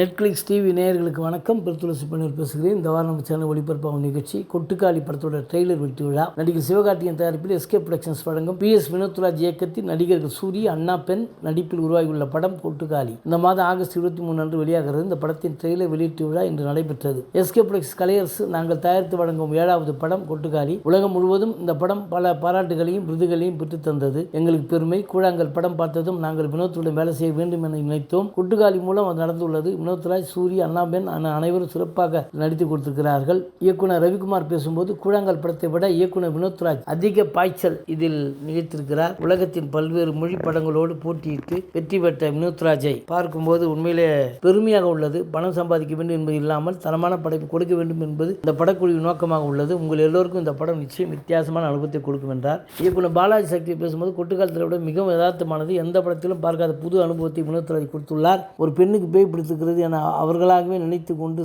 Netflix TV நேயர்களுக்கு வணக்கம். பெருத்துளசி பண்ணியர் பேசுகிறேன். இந்த வாரம் நம்ம சேனல் ஒளிபரப்பாகும் நிகழ்ச்சி கொட்டுக்காளி படத்தோட ட்ரெய்லர் வெட்டி விழா. நடிகர் சிவகார்த்திகேயன் தயாரிப்பில் எஸ்கே ப்ரொடக்ஷன்ஸ் வழங்கும் பி எஸ் வினோத்ராஜ் இயக்கத்தில் நடிகர்கள் சூரிய அண்ணா பெண் நடிப்பில் உருவாகியுள்ள படம் கொட்டுக்காளி. இந்த மாதம் ஆகஸ்ட் இருபத்தி மூணு அன்று வெளியாகிறது. இந்த படத்தின் ட்ரெய்லர் வெளியீட்டு விழா இன்று நடைபெற்றது. எஸ்கே ப்ரொடக்ஷன்ஸ் கலையரசு நாங்கள் தயாரித்து வழங்கும் ஏழாவது படம் கொட்டுக்காளி. உலகம் முழுவதும் இந்த படம் பல பாராட்டுகளையும் விருதுகளையும் பெற்றுத் தந்தது. எங்களுக்கு பெருமை. கூழாங்கல் படம் பார்த்ததும் நாங்கள் வினோத்துடன் வேலை செய்ய வேண்டும் என நினைத்தோம். கொட்டுக்காளி மூலம் அது நடந்துள்ளது. வினோத்ராஜ் சூரிய அண்ணாபென் அனைவரும் சிறப்பாக நடித்து கொடுத்திருக்கிறார்கள். இயக்குனர் ரவிக்குமார் பேசும்போது கூழாங்கல் படத்தை விட இயக்குனர் வினோத்ராஜ் அதிக பாய்ச்சல் இதில் நிகழ்த்திருக்கிறார். உலகத்தின் பல்வேறு மொழி படங்களோடு போட்டியிட்டு வெற்றி பெற்ற வினோத்ராஜை பார்க்கும்போது உண்மையிலே பெருமையாக உள்ளது. பணம் சம்பாதிக்க வேண்டும் என்பது இல்லாமல் தரமான படைப்பு கொடுக்க வேண்டும் என்பது இந்த படக்குழுவின் நோக்கமாக உள்ளது. உங்கள் எல்லோருக்கும் இந்த படம் நிச்சயம் வித்தியாசமான அனுபவத்தை கொடுக்கும் என்றார் இயக்குனர் பாலாஜி சக்தி பேசும்போது கொட்டுக்காலத்தில் விட மிகவும் யதார்த்தமானது. எந்த படத்திலும் பார்க்காத புது அனுபவத்தை வினோத்ராஜ் கொடுத்துள்ளார். ஒரு பெண்ணுக்கு பேய் பிடித்திருக்கிறது என அவர்களாகவே நினைத்து கொண்டு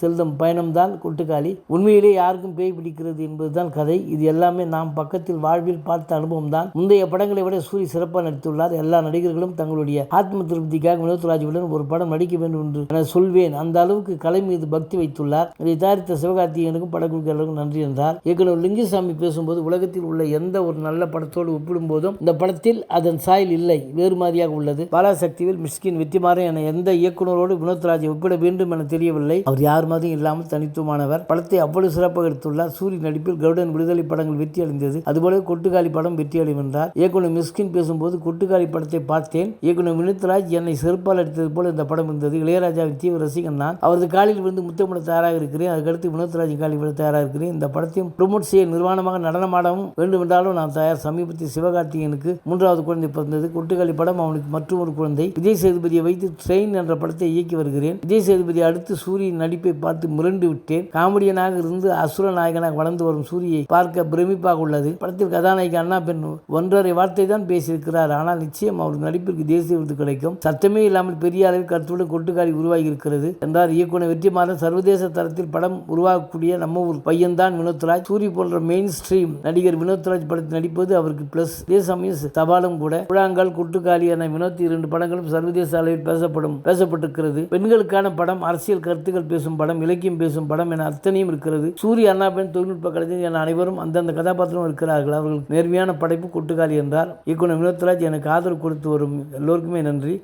செல்லும் பயணம்தான் கொட்டுக்காளி. உண்மையிலே யாருக்கும் பேய் பிடிக்கிறது என்பதுதான் கதை. இது எல்லாமே நாம் பக்கத்தில் வாழ்வில் பார்த்த அனுபவம் தான் முந்தைய படங்களை விட சூரி சிறப்பாக நடித்துள்ளார். எல்லா நடிகர்களும் தங்களுடைய ஆத்ம திருப்திக்காக வினோத்ராஜுடன் ஒரு படம் நடிக்க வேண்டும் என்று நான் சொல்வேன். அந்த அளவுக்கு கலை மீது பக்தி வைத்துள்ளார். இதை தயாரித்த சிவகார்த்திகேயனுக்கும் படக்குழுக்களுக்கும் நன்றி என்றார் இயக்குனர் லிங்குசாமி பேசும்போது உலகத்தில் உள்ள எந்த ஒரு நல்ல படத்தோடு ஒப்பிடும்போதும் இந்த படத்தில் அதன் சாயல் இல்லை வேறு மாதிரியாக உள்ளது. பாலாசக்தியில் மிஸ்கின் வெற்றிமாறன் என எந்த இயக்குனரோடு குணத்ராஜை ஒப்பிட வேண்டும் என தெரியவில்லை. அவர் யார் மாதிரியும் இல்லாமல் தனித்துவமானவர். படத்தை அவ்வளவு சிறப்பாக எடுத்துள்ளார். சூரி நடிப்பில் கருடன் விடுதலை படங்கள் வெற்றி அடைந்தது அதுபோல கொட்டுக்காளி படம் வெற்றி அடையும் என்றார் இயக்குனர் மிஸ்கின் பேசும்போது கொட்டுக்காளி படத்தை பார்த்தேன். இயக்குனர் வினோத்ராஜ் என்னை செருப்பால் அடித்தது போல இந்த படம் இருந்தது. இளையராஜாவின் தீவிர ரசிகன் நான். அவரது காலில் விழுந்து முத்தமிட தயாராக இருக்கிறேன். அதுக்கடுத்து வினோத்ராஜின் காலில் விட தயாராக இருக்கிறேன். இந்த படத்தையும் ப்ரொமோட் செய்ய நிர்வாணமாக நடனமாடவும் வேண்டும் என்றாலும் நான் தயார். சமீபத்தில் சிவகார்த்திகேயனுக்கு மூன்றாவது குழந்தை பிறந்தது. கொட்டுக்காளி படம் அவனுக்கு மற்றொரு குழந்தை. விஜய் சேதுபதியை வைத்து ட்ரெயின் என்ற படத்தை இயக்கி வருகிறேன். விஜய் சேதுபதி அடுத்து சூரியன் நடிப்பை பார்த்து மிரண்டு விட்டேன். காமெடியனாக இருந்து அசுர நாயகனாக வளர்ந்து வரும் சூரியை பார்க்க பிரமிப்பாக உள்ளது. படத்தில் கதாநாயகி அண்ணா பெண் ஒன்றரை வார்த்தை தான் பேசியிருக்கிறார். ஆனால் நிச்சயம் அவரது நடிப்பிற்கு தேசிய விருது கிடைக்கும். சத்தமே இல்லாமல் பெரிய அளவில் கருத்துடன் கொட்டுக்காரி உருவாகி இருக்கிறது என்றார் இயக்குனர் வெற்றிமாறன். சர்வதேச தரத்தில் படம் உருவாகக்கூடிய நம்ம ஊர் பையன்தான் வினோத்ராஜ். சூரி போன்ற மெயின் ஸ்ட்ரீம் நடிகர் வினோத்ராஜ் படத்தில் நடிப்பது அவருக்கு பிளஸ் அதே சமயம் சவாலும் கூட. குழாங்கல் குட்டுக்காளி என வினோத் இரண்டு படங்களும் சர்வதேச அளவில் பேசப்படும் பேசப்பட்டிருக்கிறது. பெண்களுக்கான படம் அரசியல் கருத்துக்கள் பேசும் படம் இலக்கியம் பேசும் படம் என அத்தனையும் இருக்கிறது. சூரிய அண்ணாபெண் தொழில்நுட்ப கலைஞர் என அனைவரும் அந்தந்த கதாபாத்திரம் இருக்கிறார்கள். அவர்கள் நேர்மையான படைப்பு கொட்டுக்காளி என்றார். இயக்குனர் வினோத்ராஜ் எனக்கு ஆதரவு கொடுத்து வரும் எல்லோருக்குமே நன்றி.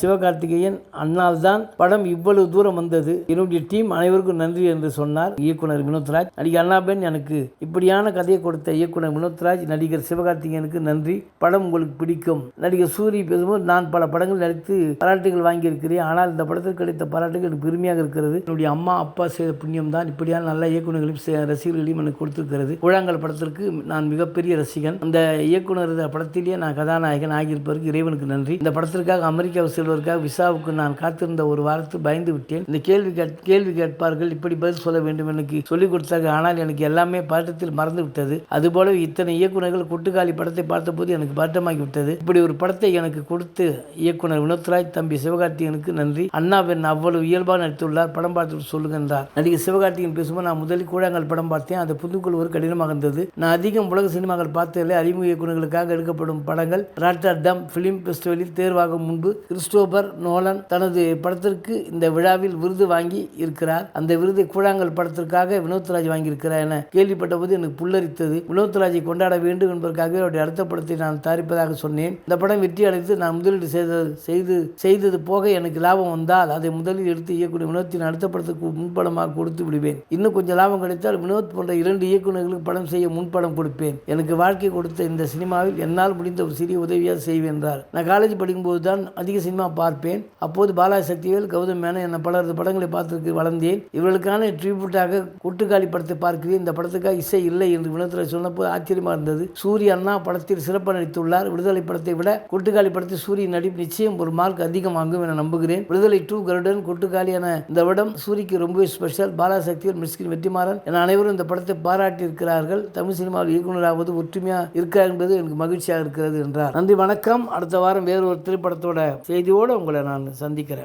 சிவகார்த்திகேயன் அண்ணால் தான் படம் இவ்வளவு தூரம் வந்தது. என்னுடைய டீம் அனைவருக்கும் நன்றி என்று சொன்னார் இயக்குனர் வினோத்ராஜ். நடிகர் அண்ணாபென் எனக்கு இப்படியான கதையை கொடுத்த இயக்குனர் வினோத்ராஜ் நடிகர் சிவகார்த்திகேயனுக்கு நன்றி. படம் உங்களுக்கு பிடிக்கும். நடிகர் சூரி பேசும்போது நான் பல படங்கள் நடித்து பாராட்டுகள் வாங்கியிருக்கிறேன். ஆனால் இந்த படம் படத்துக்கு கிடைத்த பாராட்டுக்கு எனக்கு பெருமையாக இருக்கிறது. என்னுடைய அம்மா அப்பா செய்த புண்ணியம் தான் இப்படியான நல்ல இயக்குநர்களையும் ரசிகர்களையும் எனக்கு கொடுத்திருக்கிறது. கூழாங்கல் படத்திற்கு நான் மிகப்பெரிய ரசிகன். அந்த இயக்குனர் படத்திலேயே நான் கதாநாயகன் ஆகியிருப்பதற்கு இறைவனுக்கு நன்றி. இந்த படத்திற்காக அமெரிக்காவுக்கு செல்வதற்காக விசாவுக்கு நான் காத்திருந்த ஒரு வாரத்தில் பயந்து விட்டேன். இந்த கேள்வி கேட் கேள்வி கேட்பார்கள் இப்படி பதில் சொல்ல வேண்டும் எனக்கு சொல்லிக் கொடுத்தாங்க ஆனால் எனக்கு எல்லாமே பாட்டத்தில் மறந்து விட்டது. அதுபோல இத்தனை இயக்குனர்கள் கொட்டுக்காலி படத்தை பார்த்தபோது எனக்கு பாட்டமாகி விட்டது. இப்படி ஒரு படத்தை எனக்கு கொடுத்து இயக்குனர் வினோத்ராஜ் தம்பி சிவகார்த்திகனுக்கு நன்றி. அண்ணாவின் அவ்வளவு இயல்பாக நடித்துள்ளார். படம் பார்த்துட்டு சொல்லுங்க என்றார் நடிகர் சிவகார்த்திகன் பேசும்போது நான் முதலில் கூழாங்கல் படம் பார்த்தேன். அதை புதுக்குள் ஒரு கடினமாக இருந்தது. நான் அதிகம் உலக சினிமாக்கள் பார்த்ததில்லை. அறிமுக இயக்குநர்களுக்காக எடுக்கப்படும் படங்கள் ராட்டர்டம் ஃபிலிம் ஃபெஸ்டிவலில் தேர்வாகும் முன்பு கிறிஸ்டோபர் நோலன் தனது படத்திற்கு இந்த விழாவில் விருது வாங்கி இருக்கிறார். அந்த விருதை கூழாங்கல் படத்திற்காக வினோத்ராஜ் வாங்கியிருக்கிறார் என கேள்விப்பட்ட போது எனக்கு புல்லரித்தது. வினோத்ராஜை கொண்டாட வேண்டும் என்பதற்காகவே அவருடைய அடுத்த படத்தை நான் தயாரிப்பதாக சொன்னேன். இந்த படம் வெற்றி அடைந்து நான் முதலீடு செய்தது செய்து செய்தது போக எனக்கு லாபம் வந்தால் அதை முதலில் எடுத்து இயக்குனர் வினோத்தின் அடுத்த படத்துக்கு முன்படமாக கொடுத்து விடுவேன். இன்னும் கொஞ்சம் லாபம் கிடைத்தால் வினோத் போன்ற இரண்டு இயக்குநர்களுக்கு படம் செய்ய முன்படம் கொடுப்பேன். எனக்கு வாழ்க்கை கொடுத்த இந்த சினிமாவில் என்னால் முடிந்த ஒரு சிறிய உதவியாக செய்வேன் என்றார். நான் காலேஜ் படிக்கும்போது தான் அதிக சினிமா பார்ப்பேன். அப்போது பாலா சக்திவேல் கௌதம் மேனன் என பலரது படங்களை பார்த்திருக்கு வளர்ந்தேன். இவர்களுக்கான ட்ரிபியூட்டாக கொட்டுக்காளி படத்தை பார்க்கிறேன். இந்த படத்துக்காக இசை இல்லை என்று வினோத்தில் சொன்னபோது ஆச்சரியமாக இருந்தது. சூரிய அண்ணா படத்தில் சிறப்பாக நடித்துள்ளார். விடுதலை படத்தை விட கொட்டுக்காளி படத்தில் சூரிய நடிப்பு நிச்சயம் ஒரு மார்க் அதிகமாகும் என நம்புகிறேன். விடுதலை டூ கருடன் கொட்டுக்காளி என இந்த படம் சூரிக்கு ரொம்பவே ஸ்பெஷல் பாலாசக்தியில் மிஸ்கின் வெற்றிமாறன் என அனைவரும் இந்த படத்தை பாராட்டி இருக்கிறார்கள் தமிழ் சினிமாவில் இயக்குநராவது ஒற்றுமையாக இருக்கார் என்பது எனக்கு மகிழ்ச்சியாக இருக்கிறது என்றார். நன்றி வணக்கம். அடுத்த வாரம் வேறு ஒரு திரைப்படத்தோட செய்தியோடு உங்களை நான் சந்திக்கிறேன்.